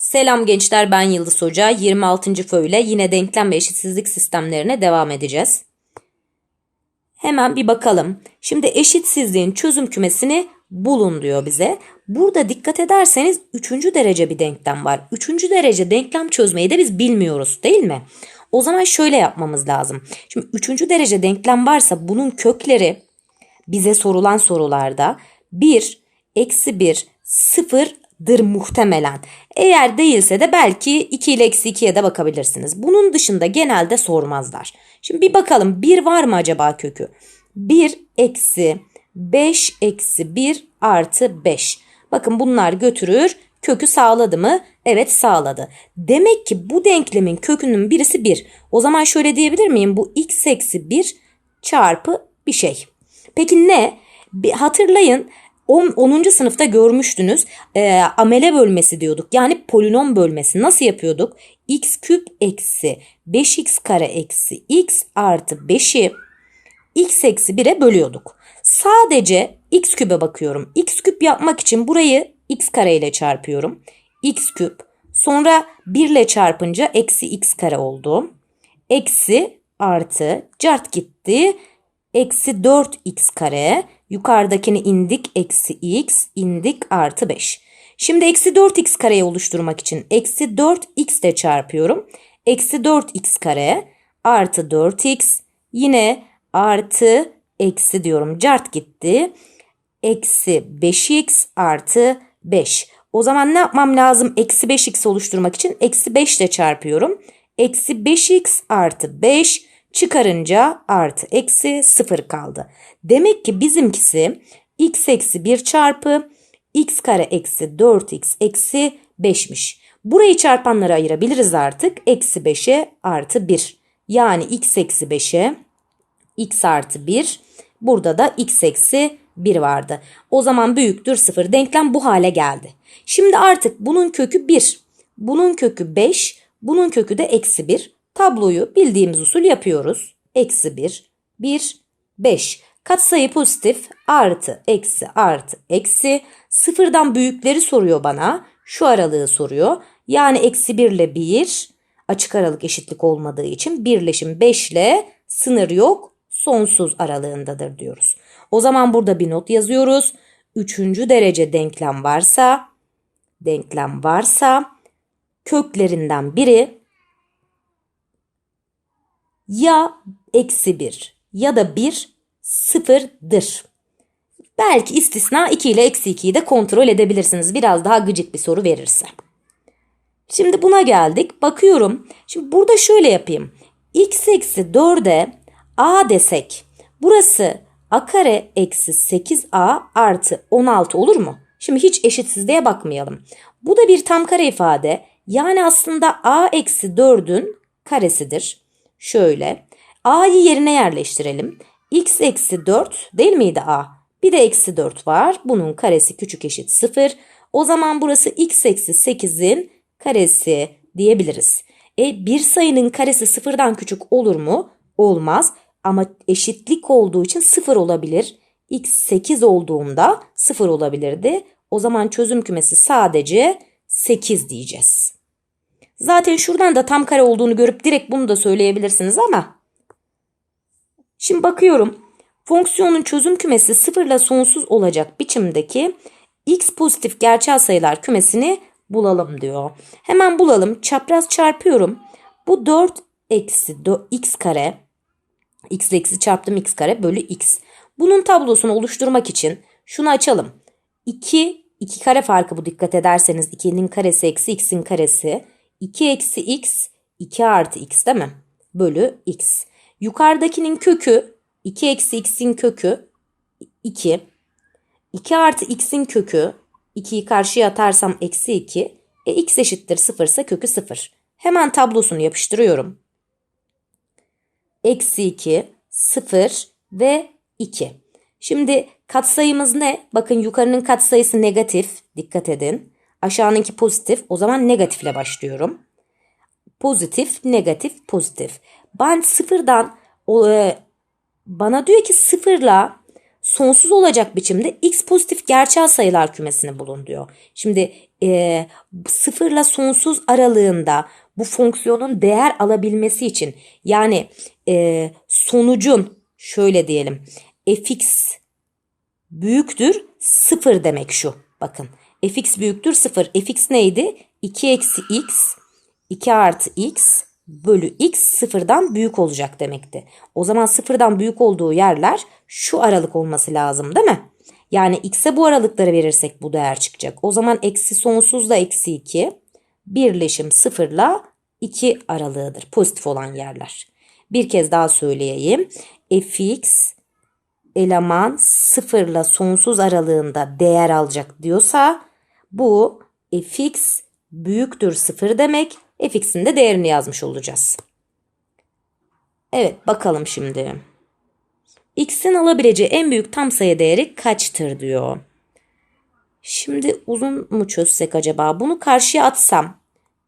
Selam gençler ben Yıldız Hoca. 26. föyle yine denklem ve eşitsizlik sistemlerine devam edeceğiz. Hemen bir bakalım. Şimdi eşitsizliğin çözüm kümesini bulun diyor bize. Burada dikkat ederseniz 3. derece bir denklem var. 3. derece denklem çözmeyi de biz bilmiyoruz değil mi? O zaman şöyle yapmamız lazım. Şimdi 3. derece denklem varsa bunun kökleri bize sorulan sorularda 1, eksi 1, 0'dır muhtemelen. Eğer değilse de belki 2 ile eksi 2'ye de bakabilirsiniz. Bunun dışında genelde sormazlar. Şimdi bir bakalım 1 var mı acaba kökü? 1 eksi 5 eksi 1 artı 5. Bakın bunlar götürür. Kökü sağladı mı? Evet sağladı. Demek ki bu denklemin kökünün birisi 1. O zaman şöyle diyebilir miyim? Bu x eksi 1 çarpı bir şey. Peki ne? Bir hatırlayın 10. sınıfta görmüştünüz e, amele bölmesi diyorduk. Yani polinom bölmesi nasıl yapıyorduk? x küp eksi 5x kare eksi x artı 5'i x eksi 1'e bölüyorduk. Sadece x küpe bakıyorum. x küp yapmak için burayı x kare ile çarpıyorum. x küp sonra 1 ile çarpınca eksi x kare oldu. Eksi artı cart gitti. Eksi 4x kare yukarıdakini indik eksi x indik artı 5. Şimdi eksi 4x kareyi oluşturmak için eksi 4x de çarpıyorum. Eksi 4x kare artı 4x yine artı eksi diyorum cart gitti. Eksi 5x artı 5. O zaman ne yapmam lazım? Eksi 5x oluşturmak için eksi 5 ile çarpıyorum. Eksi 5x artı 5 çıkarınca artı eksi 0 kaldı. Demek ki bizimkisi x eksi 1 çarpı x kare eksi 4x eksi 5'miş. Burayı çarpanlara ayırabiliriz artık. Eksi 5'e artı 1. Yani x eksi 5'e x artı 1. Burada da x eksi 1 vardı. O zaman büyüktür 0. Denklem bu hale geldi. Şimdi artık bunun kökü 1. Bunun kökü 5. Bunun kökü de eksi 1. Tabloyu bildiğimiz usul yapıyoruz. Eksi 1, 1, 5. Katsayı pozitif artı eksi artı eksi. Sıfırdan büyükleri soruyor bana. Şu aralığı soruyor. Yani eksi 1 ile 1 açık aralık eşitlik olmadığı için birleşim 5 ile sınır yok sonsuz aralığındadır diyoruz. O zaman burada bir not yazıyoruz. Üçüncü derece denklem varsa denklem varsa köklerinden biri ya eksi 1 ya da 1 sıfırdır. Belki istisna 2 ile eksi 2'yi de kontrol edebilirsiniz. Biraz daha gıcık bir soru verirse. Şimdi buna geldik. Bakıyorum. Şimdi burada şöyle yapayım. x eksi 4'e a desek. Burası a kare eksi 8a artı 16 olur mu? Şimdi hiç eşitsizliğe bakmayalım. Bu da bir tam kare ifade. Yani aslında a eksi 4'ün karesidir. Şöyle. A'yı yerine yerleştirelim. X eksi 4 değil miydi A? Bir de eksi 4 var. Bunun karesi küçük eşit 0. O zaman burası x eksi 8'in karesi diyebiliriz. E bir sayının karesi sıfırdan küçük olur mu? Olmaz. Ama eşitlik olduğu için 0 olabilir. x 8 olduğunda 0 olabilirdi. O zaman çözüm kümesi sadece 8 diyeceğiz. Zaten şuradan da tam kare olduğunu görüp direkt bunu da söyleyebilirsiniz ama. Şimdi bakıyorum. Fonksiyonun çözüm kümesi 0 ile sonsuz olacak biçimdeki x pozitif gerçel sayılar kümesini bulalım diyor. Hemen bulalım. Çapraz çarpıyorum. Bu 4 eksi x kare x eksi çarptım x kare bölü x. Bunun tablosunu oluşturmak için şunu açalım. 2 2 kare farkı bu dikkat ederseniz 2'nin karesi eksi x'in karesi 2 eksi x 2 artı x değil mi? Bölü x. Yukarıdakinin kökü 2 eksi x'in kökü 2. 2 artı x'in kökü 2'yi karşıya atarsam eksi 2. E x eşittir 0 ise kökü 0. Hemen tablosunu yapıştırıyorum. Eksi 2, 0 ve 2. Şimdi katsayımız ne? Bakın yukarının katsayısı negatif. Dikkat edin. Aşağınınki pozitif. O zaman negatifle başlıyorum. Pozitif, negatif, pozitif. Ben sıfırdan e, bana diyor ki sıfırla sonsuz olacak biçimde x pozitif gerçel sayılar kümesini bulun diyor. Şimdi e, sıfırla sonsuz aralığında bu fonksiyonun değer alabilmesi için yani e, sonucun şöyle diyelim fx büyüktür sıfır demek şu. Bakın fx büyüktür sıfır. fx neydi? 2 eksi x 2 artı x bölü x sıfırdan büyük olacak demekti. O zaman sıfırdan büyük olduğu yerler şu aralık olması lazım değil mi? Yani x'e bu aralıkları verirsek bu değer çıkacak. O zaman eksi sonsuzla eksi 2 birleşim sıfırla 2 aralığıdır. Pozitif olan yerler. Bir kez daha söyleyeyim. fx eleman sıfırla sonsuz aralığında değer alacak diyorsa bu fx büyüktür sıfır demek. fx'in de değerini yazmış olacağız. Evet bakalım şimdi. x'in alabileceği en büyük tam sayı değeri kaçtır diyor. Şimdi uzun mu çözsek acaba? Bunu karşıya atsam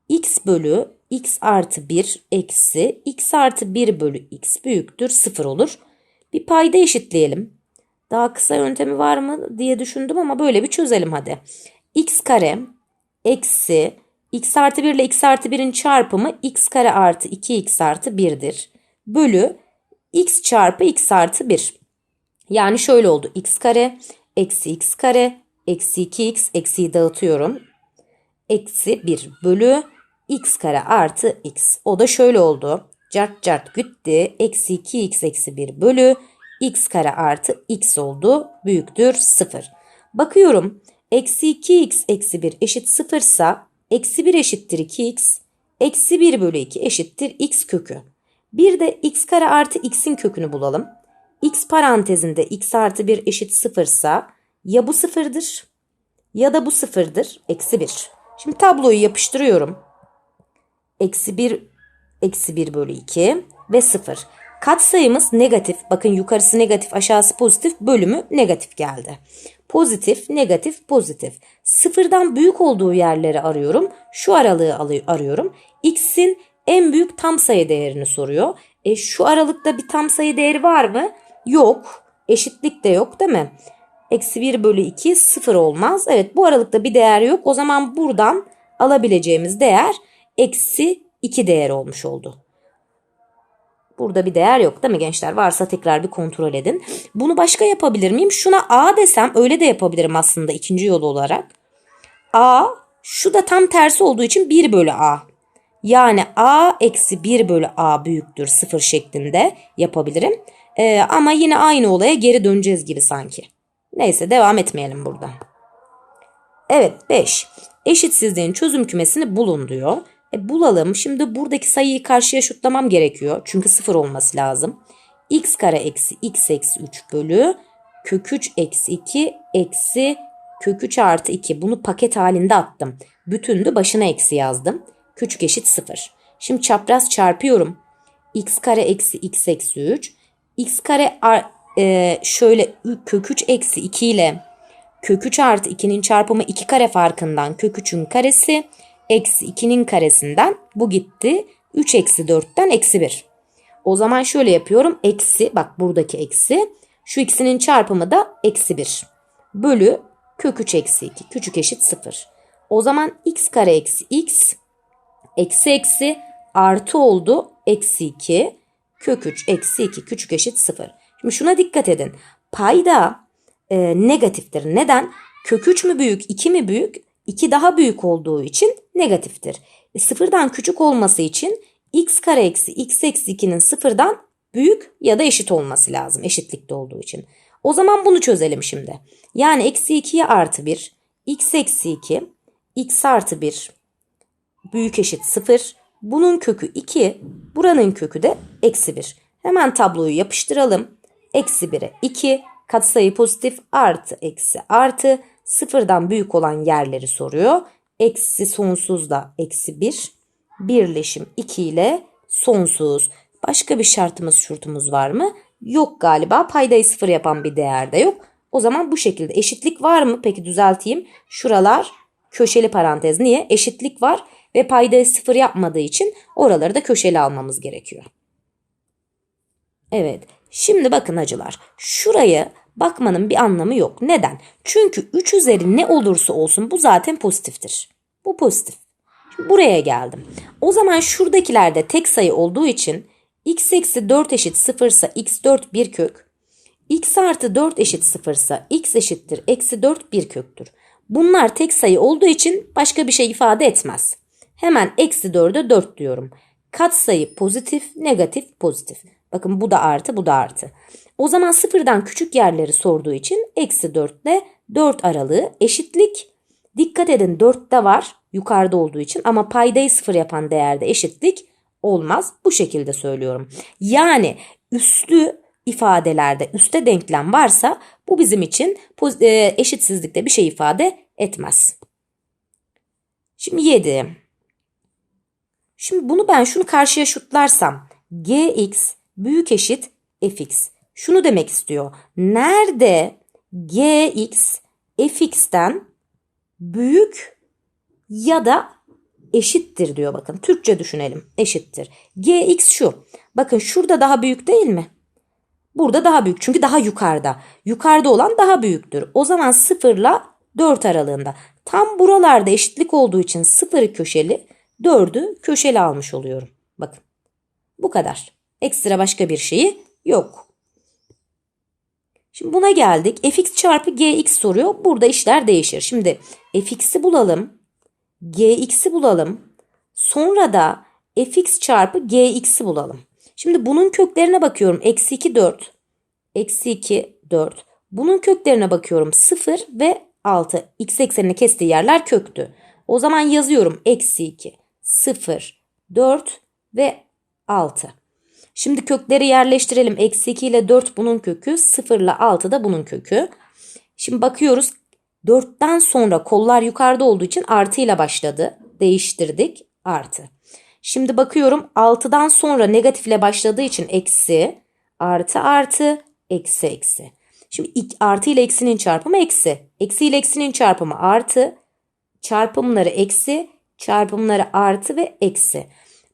x bölü x artı 1 eksi x artı 1 bölü x büyüktür 0 olur. Bir payda eşitleyelim. Daha kısa yöntemi var mı diye düşündüm ama böyle bir çözelim hadi. X kare eksi x artı 1 ile x artı 1'in çarpımı x kare artı 2x artı 1'dir. Bölü x çarpı x artı 1. Yani şöyle oldu. x kare eksi x kare eksi 2x eksiyi dağıtıyorum. Eksi 1 bölü x kare artı x. O da şöyle oldu. Cart cart gitti. Eksi 2x eksi 1 bölü x kare artı x oldu. Büyüktür 0. Bakıyorum. Eksi 2x eksi 1 eşit 0 ise eksi 1 eşittir 2x. Eksi 1 bölü 2 eşittir x kökü. Bir de x kare artı x'in kökünü bulalım. x parantezinde x artı 1 eşit 0 ise ya bu sıfırdır ya da bu sıfırdır. Eksi 1. Şimdi tabloyu yapıştırıyorum. Eksi 1 eksi 1 bölü 2 ve 0. Katsayımız negatif. Bakın yukarısı negatif aşağısı pozitif bölümü negatif geldi. Pozitif, negatif, pozitif. Sıfırdan büyük olduğu yerleri arıyorum. Şu aralığı arıyorum. X'in en büyük tam sayı değerini soruyor. E, şu aralıkta bir tam sayı değeri var mı? Yok. Eşitlik de yok değil mi? Eksi 1 bölü 2 sıfır olmaz. Evet bu aralıkta bir değer yok. O zaman buradan alabileceğimiz değer eksi 2 değer olmuş oldu. Burada bir değer yok değil mi gençler? Varsa tekrar bir kontrol edin. Bunu başka yapabilir miyim? Şuna A desem öyle de yapabilirim aslında ikinci yol olarak. A şu da tam tersi olduğu için 1 bölü A. Yani A eksi 1 bölü A büyüktür 0 şeklinde yapabilirim. Ee, ama yine aynı olaya geri döneceğiz gibi sanki. Neyse devam etmeyelim burada. Evet 5. Eşitsizliğin çözüm kümesini bulun diyor. E, bulalım. Şimdi buradaki sayıyı karşıya şutlamam gerekiyor. Çünkü sıfır olması lazım. x kare eksi x eksi 3 bölü kök 3 eksi 2 eksi kök 3 artı 2. Bunu paket halinde attım. Bütündü başına eksi yazdım. Küçük eşit 0. Şimdi çapraz çarpıyorum. x kare eksi x eksi 3. x kare e, şöyle kök 3 eksi 2 ile kök 3 artı 2'nin çarpımı 2 kare farkından kök 3'ün karesi eksi 2'nin karesinden bu gitti. 3 eksi 4'ten eksi 1. O zaman şöyle yapıyorum. Eksi bak buradaki eksi. Şu ikisinin çarpımı da eksi 1. Bölü kök 3 eksi 2. Küçük eşit 0. O zaman x kare eksi x eksi eksi artı oldu. Eksi 2 kök 3 eksi 2 küçük eşit 0. Şimdi şuna dikkat edin. Payda e, negatiftir. Neden? Kök 3 mü büyük 2 mi büyük? 2 daha büyük olduğu için negatiftir. E, sıfırdan küçük olması için x kare eksi x eksi 2'nin sıfırdan büyük ya da eşit olması lazım eşitlikte olduğu için. O zaman bunu çözelim şimdi. Yani eksi 2'ye artı 1 x eksi 2 x artı 1 büyük eşit 0. Bunun kökü 2 buranın kökü de eksi 1. Hemen tabloyu yapıştıralım. Eksi 1'e 2 katsayı pozitif artı eksi artı sıfırdan büyük olan yerleri soruyor. Eksi sonsuz da eksi 1. Birleşim 2 ile sonsuz. Başka bir şartımız şurtumuz var mı? Yok galiba. Paydayı sıfır yapan bir değer de yok. O zaman bu şekilde eşitlik var mı? Peki düzelteyim. Şuralar köşeli parantez. Niye? Eşitlik var ve paydayı sıfır yapmadığı için oraları da köşeli almamız gerekiyor. Evet. Şimdi bakın acılar. Şurayı bakmanın bir anlamı yok. Neden? Çünkü 3 üzeri ne olursa olsun bu zaten pozitiftir. Bu pozitif. Şimdi buraya geldim. O zaman şuradakilerde tek sayı olduğu için x eksi 4 eşit 0 ise x4 bir kök. x artı 4 eşit 0 ise x eşittir eksi 4 bir köktür. Bunlar tek sayı olduğu için başka bir şey ifade etmez. Hemen eksi 4'e 4 diyorum. Katsayı pozitif, negatif, pozitif. Bakın bu da artı, bu da artı. O zaman sıfırdan küçük yerleri sorduğu için eksi 4 ile 4 aralığı eşitlik. Dikkat edin 4'te var yukarıda olduğu için ama paydayı sıfır yapan değerde eşitlik olmaz. Bu şekilde söylüyorum. Yani üstlü ifadelerde üste denklem varsa bu bizim için e, eşitsizlikte bir şey ifade etmez. Şimdi 7. Şimdi bunu ben şunu karşıya şutlarsam gx büyük eşit fx. Şunu demek istiyor. Nerede gx fx'ten büyük ya da eşittir diyor bakın. Türkçe düşünelim. Eşittir. gx şu. Bakın şurada daha büyük değil mi? Burada daha büyük. Çünkü daha yukarıda. Yukarıda olan daha büyüktür. O zaman 0 ile 4 aralığında. Tam buralarda eşitlik olduğu için 0'ı köşeli, 4'ü köşeli almış oluyorum. Bakın. Bu kadar. Ekstra başka bir şeyi yok. Şimdi buna geldik. fx çarpı gx soruyor. Burada işler değişir. Şimdi fx'i bulalım. gx'i bulalım. Sonra da fx çarpı gx'i bulalım. Şimdi bunun köklerine bakıyorum. Eksi 2 4. Eksi 2 4. Bunun köklerine bakıyorum. 0 ve 6. X eksenini kestiği yerler köktü. O zaman yazıyorum. Eksi 2, 0, 4 ve 6. Şimdi kökleri yerleştirelim. Eksi 2 ile 4 bunun kökü. 0 ile 6 da bunun kökü. Şimdi bakıyoruz. 4'ten sonra kollar yukarıda olduğu için artı ile başladı. Değiştirdik. Artı. Şimdi bakıyorum 6'dan sonra negatifle başladığı için eksi, artı artı, eksi eksi. Şimdi artı ile eksinin çarpımı eksi. Eksi ile eksinin çarpımı artı. Çarpımları eksi, çarpımları artı ve eksi.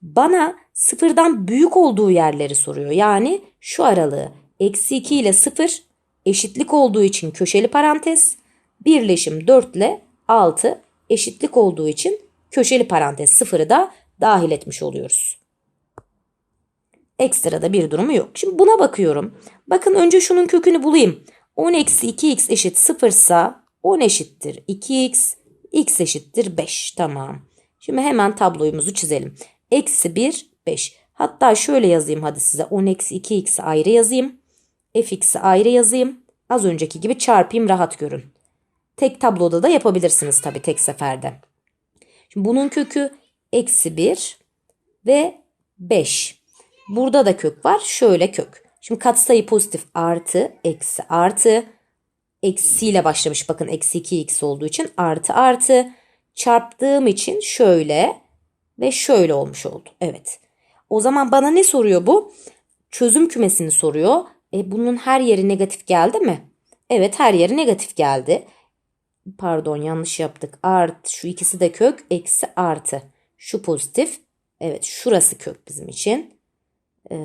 Bana sıfırdan büyük olduğu yerleri soruyor. Yani şu aralığı. Eksi 2 ile 0 eşitlik olduğu için köşeli parantez. Birleşim 4 ile 6 eşitlik olduğu için köşeli parantez sıfırı da dahil etmiş oluyoruz. Ekstra da bir durumu yok. Şimdi buna bakıyorum. Bakın önce şunun kökünü bulayım. 10 eksi 2x eşit 0 ise 10 eşittir 2x, x eşittir 5. Tamam. Şimdi hemen tabloyumuzu çizelim. Eksi 1, 5. Hatta şöyle yazayım hadi size. 10 eksi 2x'i ayrı yazayım. fx'i ayrı yazayım. Az önceki gibi çarpayım rahat görün. Tek tabloda da yapabilirsiniz tabii tek seferde. Şimdi bunun kökü eksi 1 ve 5. Burada da kök var. Şöyle kök. Şimdi katsayı pozitif artı eksi artı eksiyle başlamış. Bakın eksi 2x olduğu için artı artı çarptığım için şöyle ve şöyle olmuş oldu. Evet. O zaman bana ne soruyor bu? Çözüm kümesini soruyor. E bunun her yeri negatif geldi mi? Evet her yeri negatif geldi. Pardon yanlış yaptık. Art şu ikisi de kök eksi artı. Şu pozitif. Evet şurası kök bizim için. Ee,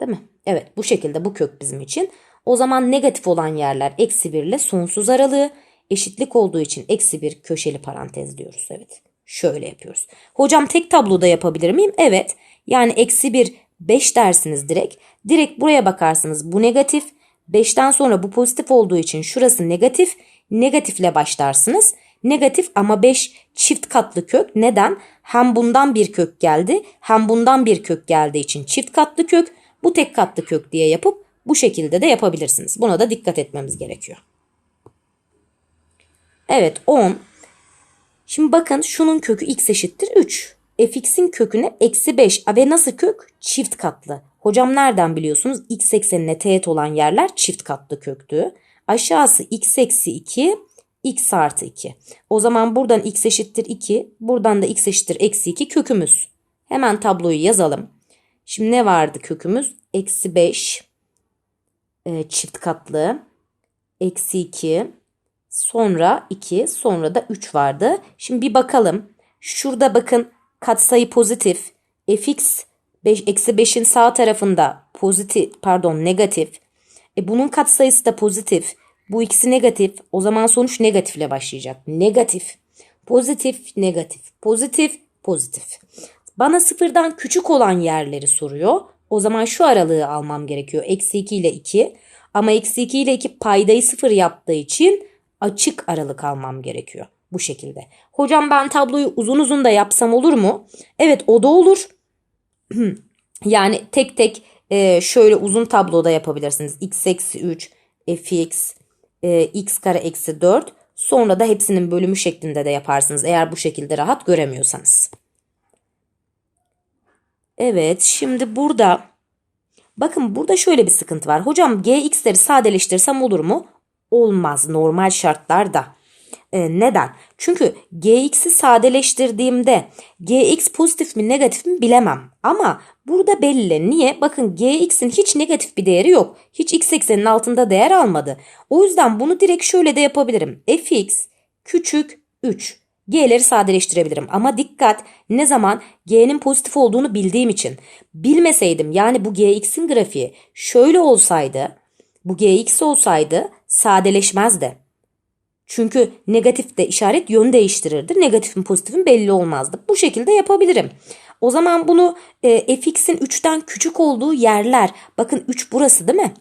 değil mi? Evet bu şekilde bu kök bizim için. O zaman negatif olan yerler eksi 1 ile sonsuz aralığı. Eşitlik olduğu için eksi 1 köşeli parantez diyoruz. Evet şöyle yapıyoruz. Hocam tek tabloda yapabilir miyim? Evet. Yani eksi 1 5 dersiniz direkt. Direkt buraya bakarsınız bu negatif. 5'ten sonra bu pozitif olduğu için şurası negatif. Negatifle başlarsınız. Negatif ama 5 çift katlı kök. Neden? Hem bundan bir kök geldi hem bundan bir kök geldiği için çift katlı kök. Bu tek katlı kök diye yapıp bu şekilde de yapabilirsiniz. Buna da dikkat etmemiz gerekiyor. Evet 10. Şimdi bakın şunun kökü x eşittir 3. fx'in köküne eksi 5 ve nasıl kök? Çift katlı. Hocam nereden biliyorsunuz? x eksenine teğet olan yerler çift katlı köktü. Aşağısı x eksi 2 x artı 2. O zaman buradan x eşittir 2. Buradan da x eşittir eksi 2 kökümüz. Hemen tabloyu yazalım. Şimdi ne vardı kökümüz? Eksi 5 e, çift katlı. Eksi 2. Sonra 2. Sonra da 3 vardı. Şimdi bir bakalım. Şurada bakın katsayı pozitif. fx 5, eksi 5'in sağ tarafında pozitif pardon negatif. E bunun katsayısı da pozitif. Bu ikisi negatif. O zaman sonuç negatifle başlayacak. Negatif, pozitif, negatif, pozitif, pozitif. Bana sıfırdan küçük olan yerleri soruyor. O zaman şu aralığı almam gerekiyor. Eksi 2 ile 2. Ama eksi 2 ile 2 paydayı sıfır yaptığı için açık aralık almam gerekiyor. Bu şekilde. Hocam ben tabloyu uzun uzun da yapsam olur mu? Evet o da olur. yani tek tek e, şöyle uzun tabloda yapabilirsiniz. x eksi 3, fx, e, x kare eksi 4. Sonra da hepsinin bölümü şeklinde de yaparsınız. Eğer bu şekilde rahat göremiyorsanız. Evet şimdi burada bakın burada şöyle bir sıkıntı var. Hocam gx'leri sadeleştirsem olur mu? Olmaz normal şartlarda. E, neden? Çünkü gx'i sadeleştirdiğimde gx pozitif mi negatif mi bilemem. Ama burada belli. Niye? Bakın gx'in hiç negatif bir değeri yok. Hiç x eksenin altında değer almadı. O yüzden bunu direkt şöyle de yapabilirim. fx küçük 3. G'leri sadeleştirebilirim. Ama dikkat ne zaman G'nin pozitif olduğunu bildiğim için. Bilmeseydim yani bu Gx'in grafiği şöyle olsaydı bu Gx olsaydı sadeleşmezdi. Çünkü negatif de işaret yön değiştirirdi. Negatifin pozitifin belli olmazdı. Bu şekilde yapabilirim. O zaman bunu e, fx'in 3'ten küçük olduğu yerler. Bakın 3 burası değil mi?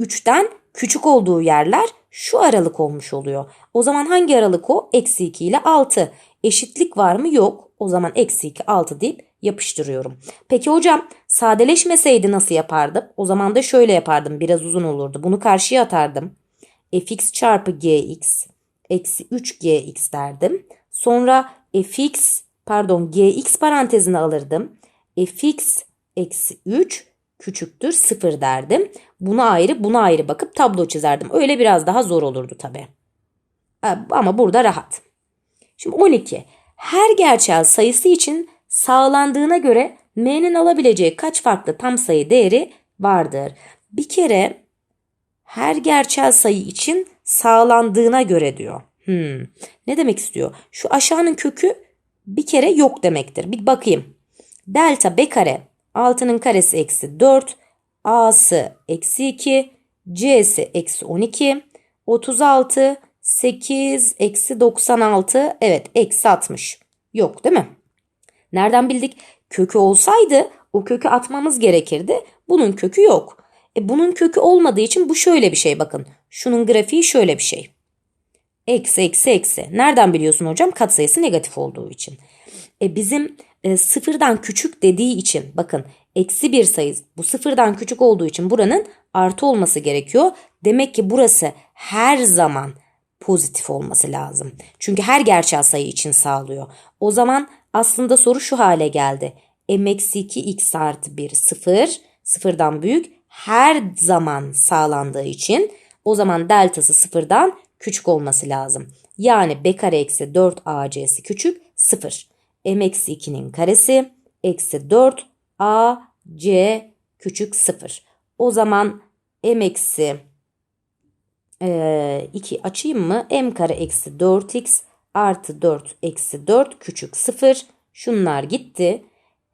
3'ten küçük olduğu yerler şu aralık olmuş oluyor. O zaman hangi aralık o? Eksi 2 ile 6. Eşitlik var mı? Yok. O zaman eksi 2 6 deyip yapıştırıyorum. Peki hocam sadeleşmeseydi nasıl yapardım? O zaman da şöyle yapardım. Biraz uzun olurdu. Bunu karşıya atardım. fx çarpı gx eksi 3gx derdim. Sonra fx pardon gx parantezine alırdım. fx eksi 3 küçüktür 0 derdim. Buna ayrı buna ayrı bakıp tablo çizerdim. Öyle biraz daha zor olurdu tabi. Ama burada rahat. Şimdi 12. Her gerçel sayısı için sağlandığına göre m'nin alabileceği kaç farklı tam sayı değeri vardır? Bir kere her gerçel sayı için sağlandığına göre diyor. Hmm. Ne demek istiyor? Şu aşağının kökü bir kere yok demektir. Bir bakayım. Delta b kare 6'nın karesi eksi 4. A'sı eksi 2. C'si eksi 12. 36. 8 eksi 96. Evet eksi 60. Yok değil mi? Nereden bildik? Kökü olsaydı o kökü atmamız gerekirdi. Bunun kökü yok. E bunun kökü olmadığı için bu şöyle bir şey bakın. Şunun grafiği şöyle bir şey. Eksi eksi eksi. Nereden biliyorsun hocam? Katsayısı negatif olduğu için. E bizim e, sıfırdan küçük dediği için bakın eksi bir sayı bu sıfırdan küçük olduğu için buranın artı olması gerekiyor. Demek ki burası her zaman pozitif olması lazım. Çünkü her gerçel sayı için sağlıyor. O zaman aslında soru şu hale geldi. m eksi 2 x artı 1 sıfır sıfırdan büyük her zaman sağlandığı için o zaman deltası sıfırdan küçük olması lazım. Yani b kare eksi 4 ac'si küçük 0 m eksi 2'nin karesi eksi 4 a c küçük 0. O zaman m eksi e, 2 açayım mı? m kare eksi 4x artı 4 eksi 4 küçük 0. Şunlar gitti.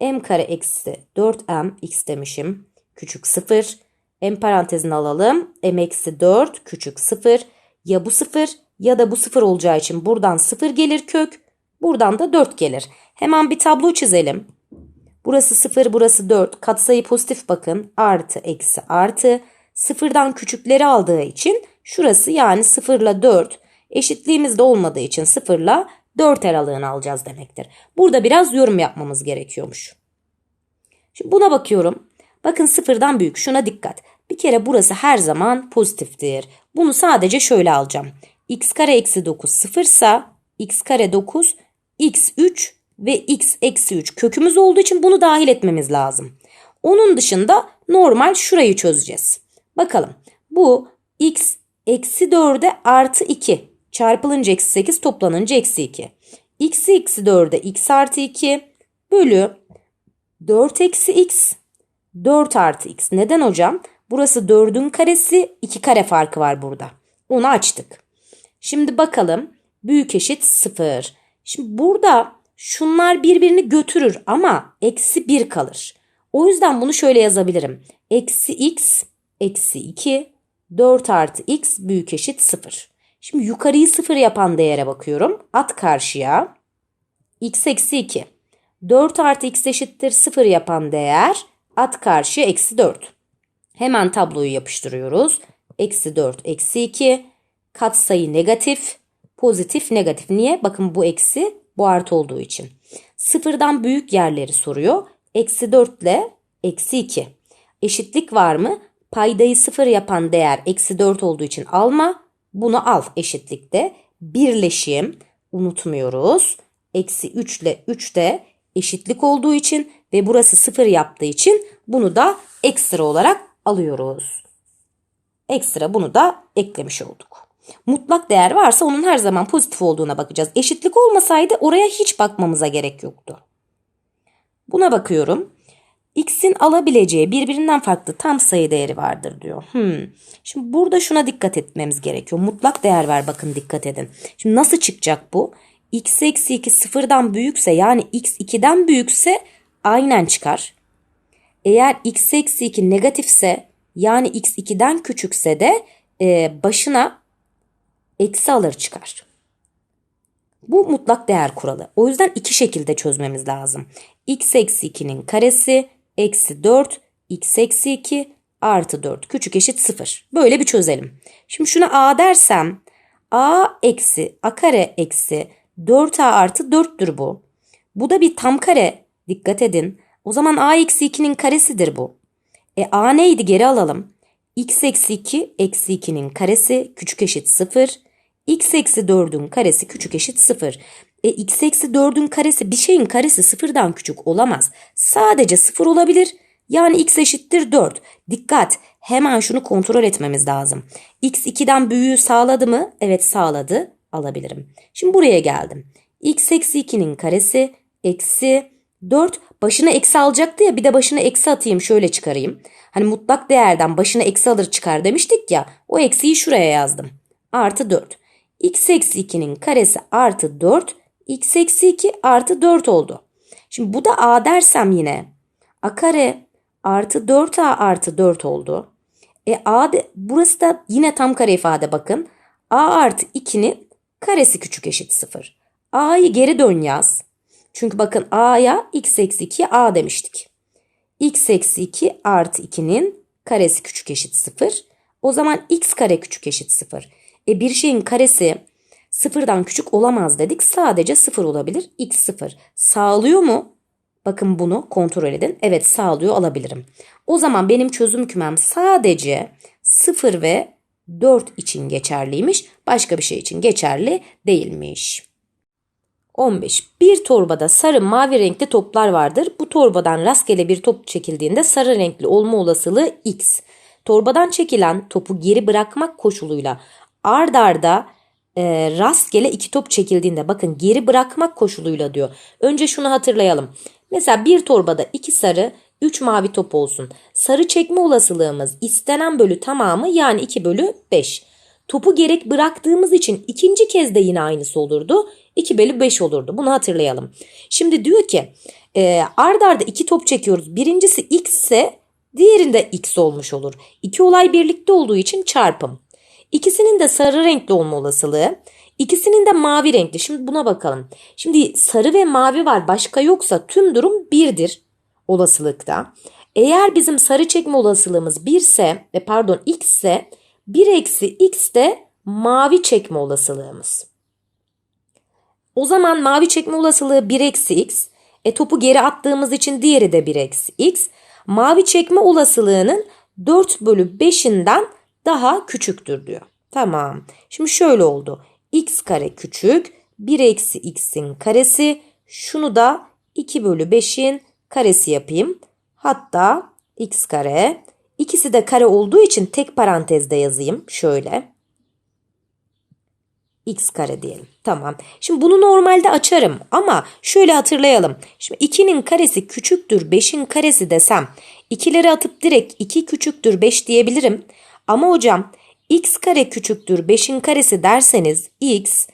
m kare eksi 4m x demişim. Küçük 0. m parantezini alalım. m eksi 4 küçük 0. Ya bu 0 ya da bu 0 olacağı için buradan 0 gelir kök. Buradan da 4 gelir. Hemen bir tablo çizelim. Burası 0, burası 4. Katsayı pozitif bakın. Artı, eksi, artı. Sıfırdan küçükleri aldığı için şurası yani 0 ile 4 eşitliğimiz de olmadığı için 0 ile 4 aralığını alacağız demektir. Burada biraz yorum yapmamız gerekiyormuş. Şimdi buna bakıyorum. Bakın sıfırdan büyük. Şuna dikkat. Bir kere burası her zaman pozitiftir. Bunu sadece şöyle alacağım. x kare eksi 9 sıfırsa x kare 9 x 3 ve x eksi 3 kökümüz olduğu için bunu dahil etmemiz lazım. Onun dışında normal şurayı çözeceğiz. Bakalım bu x eksi 4'e artı 2 çarpılınca eksi 8 toplanınca eksi 2. x eksi 4'e x artı 2 bölü 4 eksi x 4 artı x. Neden hocam? Burası 4'ün karesi 2 kare farkı var burada. Onu açtık. Şimdi bakalım büyük eşit 0. Şimdi burada şunlar birbirini götürür ama eksi 1 kalır. O yüzden bunu şöyle yazabilirim. Eksi x eksi 2 4 artı x büyük eşit 0. Şimdi yukarıyı 0 yapan değere bakıyorum. At karşıya. x eksi 2. 4 artı x eşittir 0 yapan değer at karşıya eksi 4. Hemen tabloyu yapıştırıyoruz. Eksi 4 eksi 2. Katsayı negatif. Pozitif negatif. Niye? Bakın bu eksi bu artı olduğu için. Sıfırdan büyük yerleri soruyor. Eksi 4 ile eksi 2. Eşitlik var mı? Paydayı sıfır yapan değer eksi 4 olduğu için alma. Bunu al eşitlikte. Birleşim unutmuyoruz. Eksi 3 ile 3 de eşitlik olduğu için ve burası sıfır yaptığı için bunu da ekstra olarak alıyoruz. Ekstra bunu da eklemiş olduk. Mutlak değer varsa onun her zaman pozitif olduğuna bakacağız. Eşitlik olmasaydı oraya hiç bakmamıza gerek yoktu. Buna bakıyorum. X'in alabileceği birbirinden farklı tam sayı değeri vardır diyor. Hmm. Şimdi burada şuna dikkat etmemiz gerekiyor. Mutlak değer ver bakın dikkat edin. Şimdi nasıl çıkacak bu? X eksi 2 sıfırdan büyükse yani X 2'den büyükse aynen çıkar. Eğer X eksi 2 negatifse yani X 2'den küçükse de e, başına eksi alır çıkar. Bu mutlak değer kuralı. O yüzden iki şekilde çözmemiz lazım. x eksi 2'nin karesi eksi 4 x eksi 2 artı 4 küçük eşit 0. Böyle bir çözelim. Şimdi şuna a dersem a eksi a kare eksi 4a artı 4'tür bu. Bu da bir tam kare. Dikkat edin. O zaman a eksi 2'nin karesidir bu. E a neydi geri alalım. x eksi 2 eksi 2'nin karesi küçük eşit 0 x eksi 4'ün karesi küçük eşit 0. E x eksi 4'ün karesi bir şeyin karesi sıfırdan küçük olamaz. Sadece 0 olabilir. Yani x eşittir 4. Dikkat hemen şunu kontrol etmemiz lazım. x 2'den büyüğü sağladı mı? Evet sağladı. Alabilirim. Şimdi buraya geldim. x eksi 2'nin karesi eksi 4 başına eksi alacaktı ya bir de başına eksi atayım şöyle çıkarayım. Hani mutlak değerden başına eksi alır çıkar demiştik ya o eksiyi şuraya yazdım. Artı 4 x eksi 2'nin karesi artı 4 x eksi 2 artı 4 oldu. Şimdi bu da a dersem yine a kare artı 4a artı 4 oldu. E a de, burası da yine tam kare ifade bakın. a artı 2'nin karesi küçük eşit 0. a'yı geri dön yaz. Çünkü bakın a'ya x eksi 2 a demiştik. x eksi 2 artı 2'nin karesi küçük eşit 0. O zaman x kare küçük eşit 0. E bir şeyin karesi sıfırdan küçük olamaz dedik. Sadece sıfır olabilir. X sıfır. Sağlıyor mu? Bakın bunu kontrol edin. Evet sağlıyor alabilirim. O zaman benim çözüm kümem sadece 0 ve 4 için geçerliymiş. Başka bir şey için geçerli değilmiş. 15. Bir torbada sarı mavi renkli toplar vardır. Bu torbadan rastgele bir top çekildiğinde sarı renkli olma olasılığı x. Torbadan çekilen topu geri bırakmak koşuluyla ard arda e, rastgele iki top çekildiğinde bakın geri bırakmak koşuluyla diyor. Önce şunu hatırlayalım. Mesela bir torbada iki sarı 3 mavi top olsun. Sarı çekme olasılığımız istenen bölü tamamı yani 2 bölü 5. Topu gerek bıraktığımız için ikinci kez de yine aynısı olurdu. 2 bölü 5 olurdu. Bunu hatırlayalım. Şimdi diyor ki e, ard arda iki top çekiyoruz. Birincisi x ise diğerinde x olmuş olur. İki olay birlikte olduğu için çarpım. İkisinin de sarı renkli olma olasılığı. İkisinin de mavi renkli. Şimdi buna bakalım. Şimdi sarı ve mavi var başka yoksa tüm durum birdir olasılıkta. Eğer bizim sarı çekme olasılığımız 1 ise e, pardon x ise 1 eksi x de mavi çekme olasılığımız. O zaman mavi çekme olasılığı 1 eksi x. E topu geri attığımız için diğeri de 1 eksi x. Mavi çekme olasılığının 4 bölü 5'inden daha küçüktür diyor. Tamam. Şimdi şöyle oldu. x kare küçük. 1 eksi x'in karesi. Şunu da 2 bölü 5'in karesi yapayım. Hatta x kare. İkisi de kare olduğu için tek parantezde yazayım. Şöyle. x kare diyelim. Tamam. Şimdi bunu normalde açarım ama şöyle hatırlayalım. Şimdi 2'nin karesi küçüktür 5'in karesi desem 2'leri atıp direkt 2 küçüktür 5 diyebilirim. Ama hocam x kare küçüktür 5'in karesi derseniz x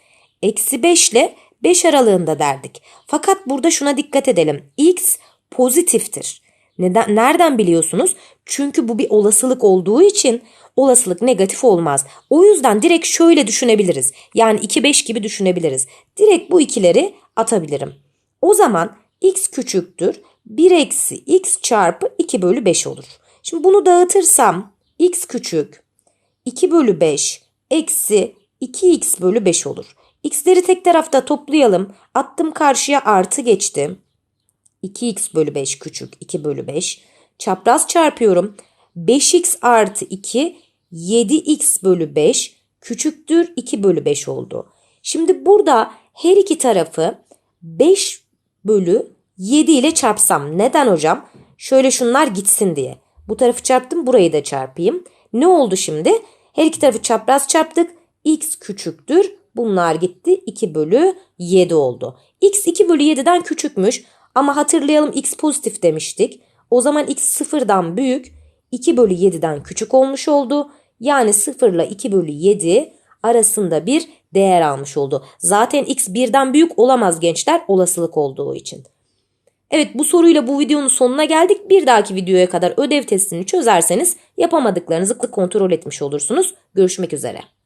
eksi 5 ile 5 aralığında derdik. Fakat burada şuna dikkat edelim. x pozitiftir. Neden, nereden biliyorsunuz? Çünkü bu bir olasılık olduğu için olasılık negatif olmaz. O yüzden direkt şöyle düşünebiliriz. Yani 2 5 gibi düşünebiliriz. Direkt bu ikileri atabilirim. O zaman x küçüktür 1 eksi x çarpı 2 bölü 5 olur. Şimdi bunu dağıtırsam x küçük 2 bölü 5 eksi 2x bölü 5 olur. x'leri tek tarafta toplayalım. Attım karşıya artı geçtim. 2x bölü 5 küçük 2 bölü 5. Çapraz çarpıyorum. 5x artı 2 7x bölü 5 küçüktür 2 bölü 5 oldu. Şimdi burada her iki tarafı 5 bölü 7 ile çarpsam. Neden hocam? Şöyle şunlar gitsin diye. Bu tarafı çarptım burayı da çarpayım. Ne oldu şimdi? Her iki tarafı çapraz çarptık. x küçüktür. Bunlar gitti. 2 bölü 7 oldu. x 2 bölü 7'den küçükmüş. Ama hatırlayalım x pozitif demiştik. O zaman x sıfırdan büyük. 2 bölü 7'den küçük olmuş oldu. Yani 0 ile 2 bölü 7 arasında bir değer almış oldu. Zaten x birden büyük olamaz gençler olasılık olduğu için. Evet bu soruyla bu videonun sonuna geldik. Bir dahaki videoya kadar ödev testini çözerseniz yapamadıklarınızı kontrol etmiş olursunuz. Görüşmek üzere.